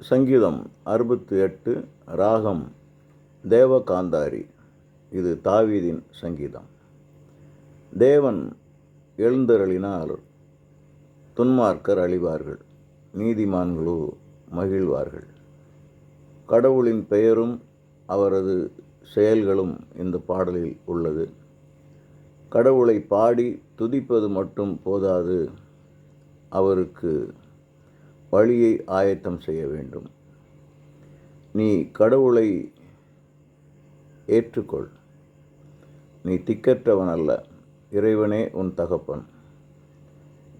சங்கீதம் அறுபத்தி எட்டு ராகம் தேவகாந்தாரி. இது தாவீதின் சங்கீதம். தேவன் எழுந்தருளினால் துன்மார்க்கர் அழிவார்கள் நீதிமான்களோ மகிழ்வார்கள். கடவுளின் பெயரும் அவரது செயல்களும் இந்த பாடலில் உள்ளது. கடவுளை பாடி துதிப்பது மட்டும் போதாது அவருக்கு வழியை ஆயத்தம் செய்ய வேண்டும். நீ கடவுளை ஏற்றுக்கொள். நீ திக்கற்றவன் அல்ல இறைவனே உன் தகப்பன்.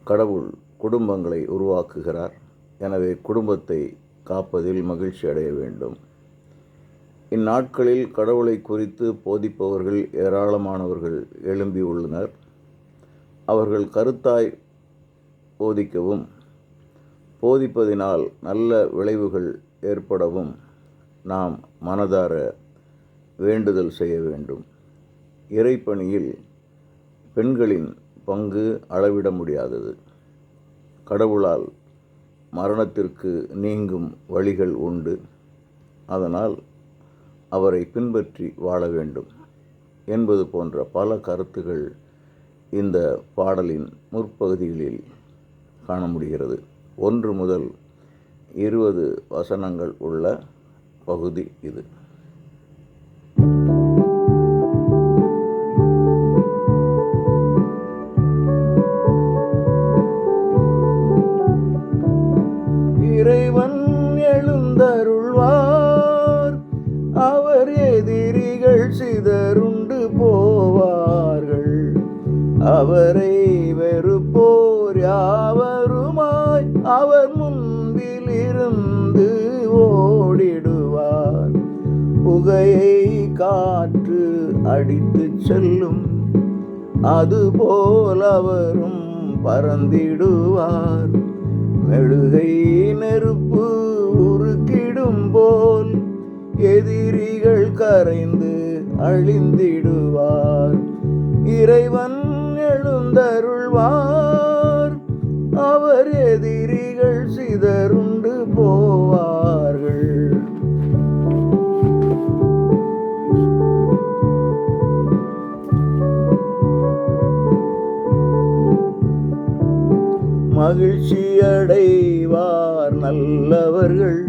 கடவுள் குடும்பங்களை உருவாக்குகிறார். எனவே குடும்பத்தை காப்பதில் மகிழ்ச்சி அடைய வேண்டும். இந்நாட்களில் கடவுளை குறித்து போதிப்பவர்கள் ஏராளமானவர்கள் எழும்பி உள்ளனர். அவர்கள் கருத்தாய் போதிக்கவும் போதிப்பதினால் நல்ல விளைவுகள் ஏற்படவும் நாம் மனதார வேண்டுதல் செய்ய வேண்டும். இறைப்பணியில் பெண்களின் பங்கு அளவிட முடியாதது. கடவுளால் மரணத்திற்கு நீங்கும் வழிகள் உண்டு. அதனால் அவரை பின்பற்றி வாழ வேண்டும் என்பது போன்ற பல கருத்துகள் இந்த பாடலின் முற்பகுதிகளில் காண முடிகிறது. ஒன்று முதல் இருபது வசனங்கள் உள்ள பகுதி இது. அவர் முன்பிலிருந்து ஓடிடுவார். புகையை காற்று அடித்து செல்லும். அதுபோல் அவரும் பறந்திடுவார். மெழுகை நெருப்பு உருக்கிடும் போல் எதிரிகள் கரைந்து அழிந்திடுவார். இறைவன் மகிழ்ச்சியடைவார் நல்லவர்கள்.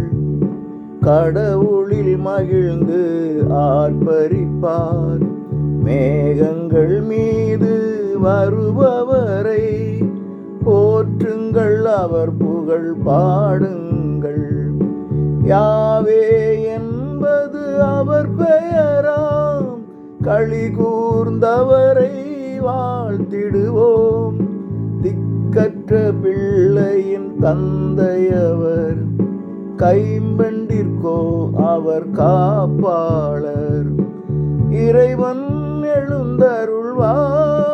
கடவுளில் மகிழ்ந்து ஆர்ப்பரிப்பார். மேகங்கள் மீது வருபவரை போற்றுங்கள் அவர் புகழ் பாடுங்கள். யாவே என்பது அவர் பெயராம் களி கூர்ந்தவரை வாழ்த்திடுவோம். கற்ற பிள்ளையின் தந்தையவர் கைம்பெண்டிற்கோ அவர் காப்பாளர். இறைவன் எழுந்தருள்வார்.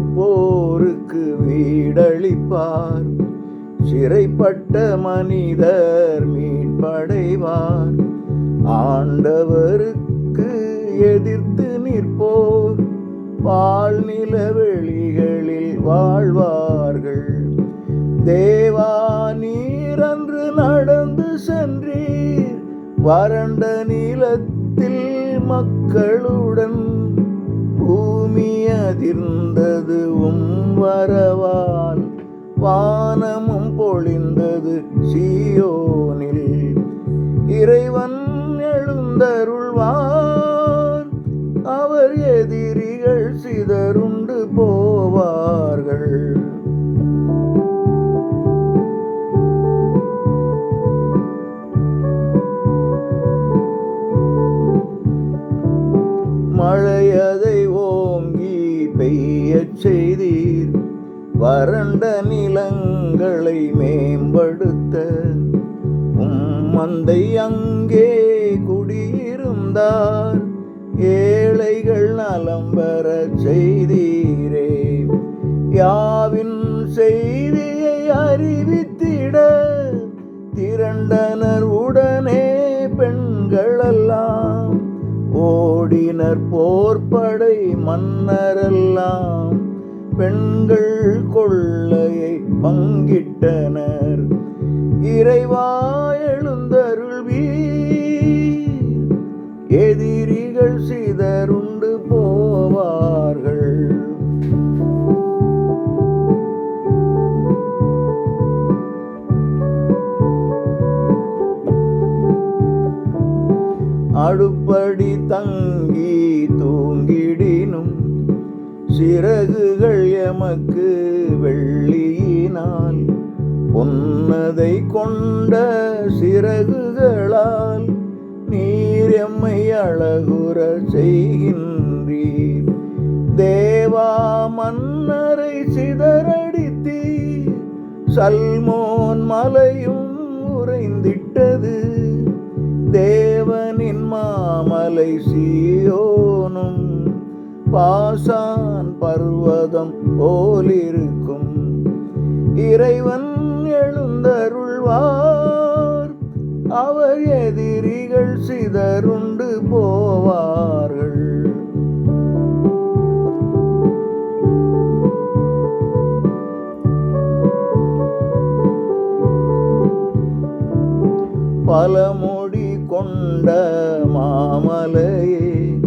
போருக்கு வீடளிப்பார். சிறைப்பட்ட மனிதர் மீட்படைவார். ஆண்டவருக்கு எதிர்த்து நிற்போர். வாழ்நில வெளிகளில் வாழ்வார்கள். தேவா நீரன்று நடந்து சென்றீர். வறண்ட நிலத்தில் மக்களுடன் அதிர்ந்தது உம் வரவால் வானமும் பொழிந்தது சீ வறண்ட நிலங்களை மேம்படுத்த உம் மந்தை அங்கே குடியிருந்தார். ஏழைகள் நலம் பெற செய்தீரே. யாவின் செய்தியை அறிவித்திட திரண்டனர் உடனே பெண்களெல்லாம். ஓடினர் போர்படை மன்னரெல்லாம். பெண்கள் கொள்ளையை பங்கிட்டனர். இறைவா எழுந்தருள்வீர். எதிரிகள் சிதறும் சிறகுகள் எமக்கு வெள்ளியினால். பொன்னதை கொண்ட சிறகுகளால் நீர் எம்மை அழகுற செய்கின்றீர். தேவா மன்னரை சிதறடித்தீர். சல்மோன் மலையும் உறைந்திட்டது. தேவனின் மாமலை சீயோனும். பாசான் பர்வதம் போலிருக்கும். இறைவன் எழுந்தருள்வார். அவர் எதிரிகள் சிதறுண்டு போவார்கள். பலமொழி கொண்ட மாமலையே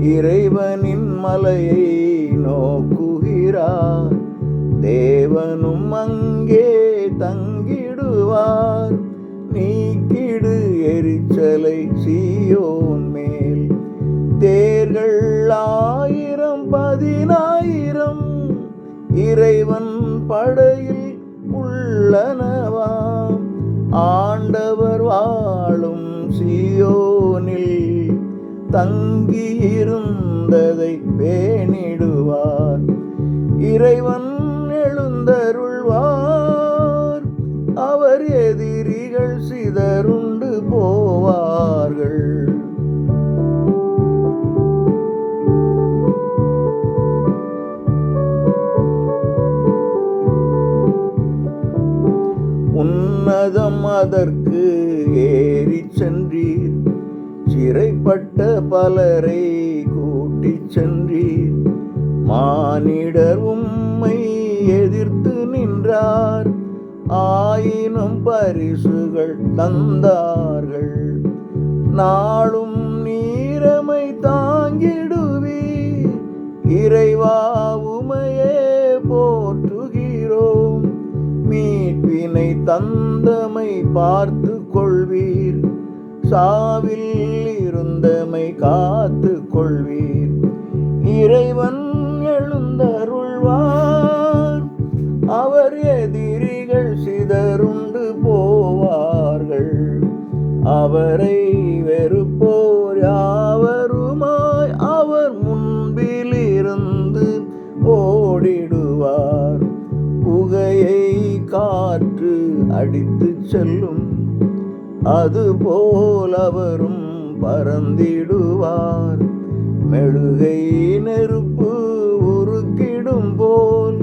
இறைவனின் மலையை நோக்குகிறார் தேவனும் அங்கே தங்கிடுவார் நீக்கிடு எரிச்சலை சீயோன் மேல் தேர்கள் ஆயிரம் பதினாயிரம் இறைவன் படையில் உள்ளனவாம் ஆண்டவர் வாழும் சியோனில் தங்க அதற்கு ஏறிச் சென்றீர். சிறைப்பட்ட பலரை கூட்டிச் சென்றீர். மானிடர் உம்மை எதிர்த்து நின்றார். ஆயினும் பரிசுகள் தந்தார்கள். நாளும் நீரமை தாங்கிடுவீர். இறைவா உமையே வினை தந்தமை பார்த்து கொள்வீர் சாவில் இருந்தமை காத்து கொள்வீர் இறைவன் எழுந்தருள்வார். அவர் எதிரிகள் சிதறுண்டு போவார்கள். அவரை வெறுப்போர் யாவருமாய் அவர் முன்பில் இருந்து ஓடிடுவார். புகையை காற்று அடித்து செல்லும். அதுபோல் அவரும் பறந்திடுவார். மெழுகை நெருப்பு உருக்கிடும் போல்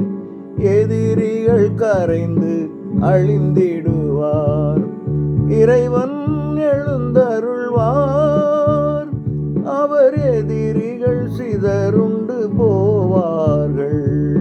எதிரிகள் கரைந்து அழிந்திடுவார். இறைவன் எழுந்தருள்வார். அவர் எதிரிகள் சிதறுண்டு போவார்கள்.